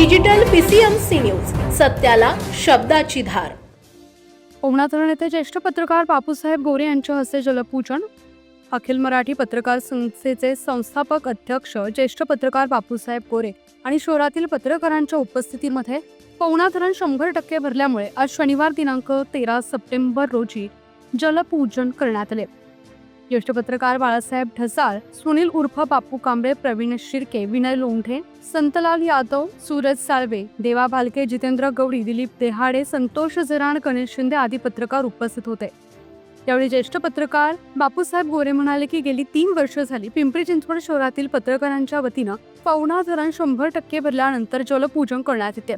Digital PCMC news सत्याला शब्दाची धार. पवना धरण येथे ज्येष्ठ पत्रकार बापूसाहेब गोरे यांच्या हस्ते जलपूजन. अखिल मराठी पत्रकार संस्थेचे संस्थापक अध्यक्ष ज्येष्ठ पत्रकार बापूसाहेब गोरे आणि शहरातील पत्रकारांच्या उपस्थितीमध्ये पवना धरण शंभर टक्के भरल्यामुळे आज शनिवार दिनांक तेरा सप्टेंबर रोजी जलपूजन करण्यात आले. ज्येष्ठ पत्रकार बाळासाहेब ढसाळ सुनील उर्फ बापू कांबळे प्रवीण शिर्के विनय लोंढे संतलाल यादव सूरज साळवे देवा भालके जितेंद्र गवडी दिलीप देहाडे संतोष झराण गणेश शिंदे आदी पत्रकार उपस्थित होते. यावेळी ज्येष्ठ पत्रकार बापूसाहेब गोरे म्हणाले की गेली तीन वर्ष झाली पिंपरी चिंचवड शहरातील पत्रकारांच्या वतीनं पवना धरण शंभर टक्के भरल्यानंतर जलपूजन करण्यात येते.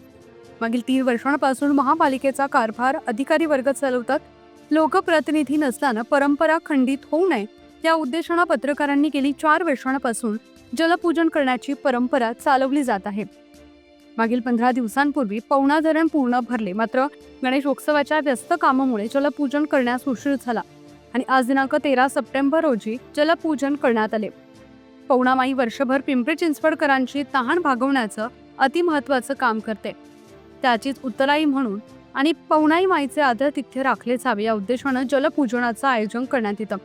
मागील तीन वर्षांपासून महापालिकेचा कारभार अधिकारी वर्ग चालवतात लोकप्रतिनिधी नसल्यानं परंपरा खंडित होऊ नये. या उद्देशानं पत्रकारांनी गेली चार वर्षांपासून जलपूजन करण्याची परंपरा चालवली जात आहे. मागील पंधरा दिवसांपूर्वी पवना धरण पूर्ण भरले. मात्र गणेशोत्सवाच्या व्यस्त कामामुळे जलपूजन करण्यास उशीर झाला आणि आज दिनांक तेरा सप्टेंबर रोजी जलपूजन करण्यात आले. पवनामाई वर्षभर पिंपरी चिंचवडकरांची तहान भागवण्याचं अतिमहत्वाचं काम करते. त्याचीच उत्तराई म्हणून आणि पवनाई माईचे आदरातिथ्य राखले जावे या उद्देशानं जलपूजनाचं आयोजन करण्यात येतं.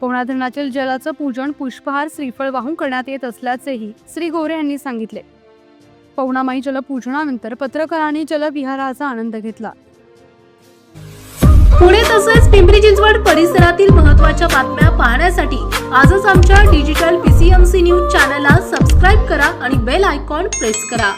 पवना धरणातील जलाचं पूजन पुष्पहार श्रीफळ वाहून करण्यात येत असल्याचेही श्री गोरे यांनी सांगितले. पवनामाई जलपूजनानंतर पत्रकारांनी जलविहाराचा आनंद घेतला. पुणे तसेच पिंपरी चिंचवड परिसरातील महत्त्वाच्या बातम्या पाहण्यासाठी आजच आमच्या डिजिटल पीसीएमसी न्यूज चॅनलला सबस्क्राईब करा आणि बेल आयकॉन प्रेस करा.